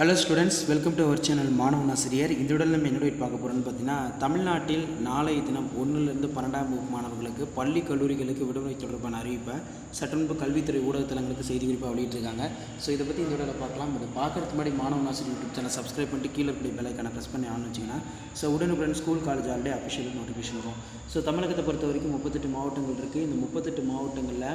Hello students welcome to our channel மாணவன் ஆசிரியர் இந்த உடல் நம்ம என்னோட பார்க்க போகிறோம்னு பார்த்தீங்கன்னா தமிழ்நாட்டில் நாளைய தினம் ஒன்றுலேருந்து பன்னெண்டாம் வகுப்பு மாணவர்களுக்கு பள்ளி கல்லூரிகளுக்கு விடுமுறை தொடர்பான அறிவிப்பை சட்டமுன்பு கல்வித்துறை ஊடகத்தலங்களுக்கு செய்தி குறிப்பாக வெளியிட்டிருக்காங்க. ஸோ இதை பற்றி இந்த உடலில் பார்க்கலாம். இதை பார்க்கறதுக்கு முன்னாடி மாணவன் ஆசிரியர் யூடியூப் சேனல் சப்ஸ்கிரைப் பண்ணிட்டு கீழே இப்படி பெல்லைக்கான ப்ரெஸ் பண்ணி ஆன் வச்சிங்கன்னா ஸோ உடனுக்குடன் school college already official notification வரும். ஸோ தமிழகத்தை பொறுத்த வரைக்கும் முப்பத்தெட்டு மாவட்டங்கள் இருக்குது இந்த முப்பத்தெட்டு மாவட்டங்களில்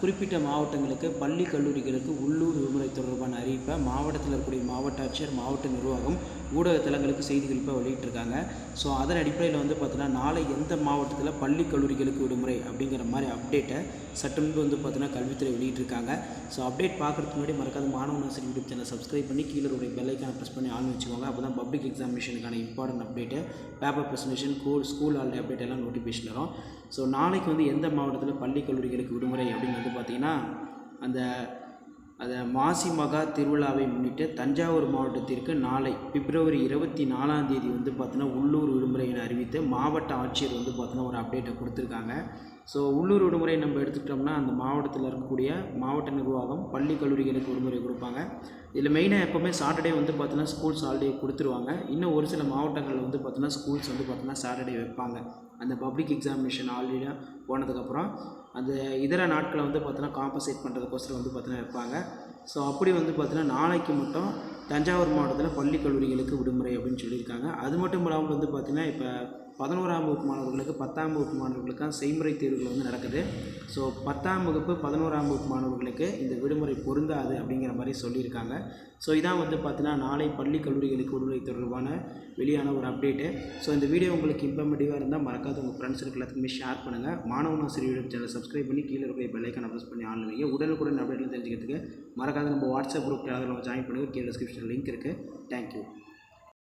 குறிப்பிட்ட மாவட்டங்களுக்கு பள்ளி கல்லூரிகளுக்கு உள்ளூர் விடுமுறை தொடர்பான அறிவிப்பை மாவட்டத்தில் இருக்கக்கூடிய மாவட்ட ஆட்சியர் மாவட்ட நிர்வாகம் ஊடக தளங்களுக்கு செய்தி வெளியிட்டிருக்காங்க. ஸோ அதன் அடிப்படையில் வந்து பார்த்தீங்கன்னா நாளை எந்த மாவட்டத்தில் பள்ளி கல்லூரிகளுக்கு விடுமுறை அப்படிங்கிற மாதிரி அப்டேட்டை சற்று முன்பு வந்து பார்த்தீங்கன்னா கல்வித்துறை வெளியிட்டிருக்காங்க. ஸோ அப்டேட் பார்க்குறதுக்கு முன்னாடி மறக்காத மாணவ ஆசிரியர் யூடியூப் சேனல் சப்ஸ்கிரைப் பண்ணி கீழே உடைய பெல்லைக்கான ப்ரெஸ் பண்ணி ஆன் வச்சுக்கோங்க. அப்போ தான் பப்ளிக் எக்ஸாமினேஷனுக்கான இம்பார்ட்டன்ட் அப்டேட்டு பேப்பர் ப்ரெசன்டேஷன் கோல் ஸ்கூல் ஆல்ரெடி அப்டேட் எல்லாம் நோட்டிஃபிகேஷன் வரும். ஸோ நாளைக்கு வந்து எந்த மாவட்டத்தில் பள்ளி கல்லூரிகளுக்கு விடுமுறை அப்படின்னு வந்து பார்த்தீங்கன்னா அந்த அதை மாசி மகா திருவிழாவை முன்னிட்டு தஞ்சாவூர் மாவட்டத்திற்கு நாளை பிப்ரவரி இருபத்தி நாலாம் தேதி வந்து பார்த்தீங்கன்னா உள்ளூர் விடுமுறை என அறிவித்து மாவட்ட ஆட்சியர் வந்து பார்த்தீங்கன்னா ஒரு அப்டேட்டை கொடுத்துருக்காங்க. ஸோ உள்ளூர் விடுமுறை நம்ம எடுத்துக்கிட்டோம்னா அந்த மாவட்டத்தில் இருக்கக்கூடிய மாவட்ட நிர்வாகம் பள்ளி கல்லூரிகளுக்கு விடுமுறை கொடுப்பாங்க. இதில் மெயினாக எப்போவுமே சாட்டர்டே வந்து பார்த்தீங்கன்னா ஸ்கூல்ஸ் ஹாலிடே கொடுத்துருவாங்க. இன்னும் ஒரு சில மாவட்டங்களில் வந்து பார்த்தீங்கன்னா ஸ்கூல்ஸ் வந்து பார்த்தீங்கன்னா சாட்டர்டே வைப்பாங்க. அந்த பப்ளிக் எக்ஸாமினேஷன் ஆல்ரெடி போனதுக்கப்புறம் அந்த இதர நாட்களை வந்து பார்த்தோன்னா காம்பன்சேட் பண்ணுறதுக்கோசரம் வந்து பார்த்தோன்னா வைப்பாங்க ஸோ அப்படி வந்து பார்த்தோன்னா நாளைக்கு மட்டும் தஞ்சாவூர் மாவட்டத்தில் பள்ளி கல்லூரிகளுக்கு விடுமுறை அப்படின்னு சொல்லியிருக்காங்க. அது மட்டும் இல்லாமல் வந்து பார்த்திங்கன்னா இப்போ பதினோராம் வகுப்பு மாணவர்களுக்கு பத்தாம் வகுப்பு மாணவர்களுக்கும் செய்முறை தேர்வுகள் வந்து நடக்குது. ஸோ பத்தாம் வகுப்பு பதினோராம் வகுப்பு மாணவர்களுக்கு இந்த விடுமுறை பொருந்தாது அப்படிங்கிற மாதிரி சொல்லியிருக்காங்க. ஸோ இதான் வந்து பார்த்தீங்கன்னா நாளை பள்ளி கல்லூரிகளுக்கு விடுமுறை தொடர்பான வெளியான ஒரு அப்டேட்டு ஸோ இந்த வீடியோ உங்களுக்கு இன்ஃபர்மேட்டிவாக இருந்தால் மறக்காத உங்கள் ஃப்ரெண்ட்ஸுக்கு எல்லாத்துக்குமே ஷேர் பண்ணுங்கள் மாணவன் ஆசிரியர் யூடியூப் சேனல் சப்ஸ்கிரைப் பண்ணி கீழே இருக்கிற பெல்லைக்கான ப்ரெஸ் பண்ணி ஆன்லைன் வைங்க உடனுக்குடன் அப்டேட்லாம் தெரிஞ்சுக்கிறதுக்கு மறக்காத நம்ம வாட்ஸ்அப் குரூப் அதில் ஜாயின் பண்ணுங்கள் கீழே டிஸ்கிரிப்ஷன் லிங்க் இருக்குது தேங்க்யூ